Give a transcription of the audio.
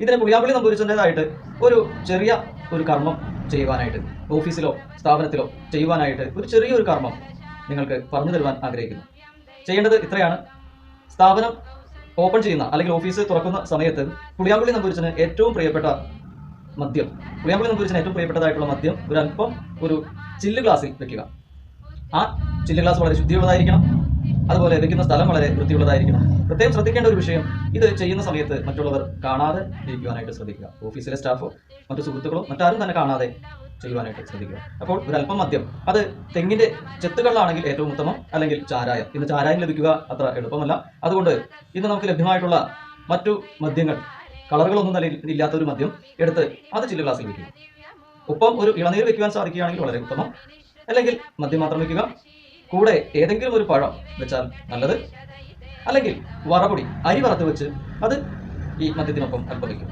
ഇതിന് പുളിയാപ്പുളി നമ്പൂരിച്ചതായിട്ട് ഒരു ചെറിയ ഒരു കർമ്മം ചെയ്യുവാനായിട്ട് ഓഫീസിലോ സ്ഥാപനത്തിലോ ചെയ്യുവാനായിട്ട് ഒരു ചെറിയൊരു കർമ്മം നിങ്ങൾക്ക് പറഞ്ഞു തരുവാൻ ആഗ്രഹിക്കുന്നു. ചെയ്യേണ്ടത് ഇത്രയാണ്. സ്ഥാപനം ഓപ്പൺ ചെയ്യുന്ന അല്ലെങ്കിൽ ഓഫീസ് തുറക്കുന്ന സമയത്ത് പുളിയാമ്പുള്ളി നമ്പൂരിച്ചന് ഏറ്റവും പ്രിയപ്പെട്ട മദ്യം പുളിയാമ്പുള്ളി നമ്പൂരിച്ചന് ഏറ്റവും പ്രിയപ്പെട്ടതായിട്ടുള്ള മദ്യം ഒരു അല്പം ഒരു ചില്ല് ഗ്ലാസ്സിൽ വെക്കുക. ആ ചില്ല് ഗ്ലാസ് വളരെ ശുദ്ധിയുള്ളതായിരിക്കണം. അതുപോലെ വെക്കുന്ന സ്ഥലം വളരെ വൃത്തിയുള്ളതായിരിക്കണം. പ്രത്യേകം ശ്രദ്ധിക്കേണ്ട ഒരു വിഷയം ഇത് ചെയ്യുന്ന സമയത്ത് മറ്റുള്ളവർ കാണാതെ ഇരിക്കുവാനായിട്ട് ശ്രദ്ധിക്കുക. ഓഫീസിലെ സ്റ്റാഫോ മറ്റു സുഹൃത്തുക്കളോ മറ്റാരും തന്നെ കാണാതെ ചെയ്യുവാനായിട്ട് ശ്രദ്ധിക്കുക. അപ്പോൾ ഒരു അല്പം മദ്യം അത് തെങ്ങിന്റെ ചെത്തുകളിലാണെങ്കിൽ ഏറ്റവും ഉത്തമം അല്ലെങ്കിൽ ചാരായം. ഇന്ന് ചാരായം ലഭിക്കുക അത്ര എളുപ്പമല്ല. അതുകൊണ്ട് ഇന്ന് നമുക്ക് ലഭ്യമായിട്ടുള്ള മറ്റു മദ്യങ്ങൾ കളറുകളൊന്നും തന്നെ ഇല്ലാത്ത ഒരു മദ്യം എടുത്ത് അത് ചില്ല ഗ്ലാസ്സിൽ വെക്കുക ഒപ്പം ഒരു ഇളനീർ വെക്കുവാൻ സാധിക്കുകയാണെങ്കിൽ വളരെ ഉത്തമം. അല്ലെങ്കിൽ മദ്യം മാത്രം വെക്കുക കൂടെ ഏതെങ്കിലും ഒരു പഴം വെച്ചാൽ നല്ലത്? അല്ലെങ്കിൽ വറപൊടി അരി വറുത്ത് വെച്ച് അത് ഈ മദ്യത്തിനൊപ്പം അല്പം വെക്കും.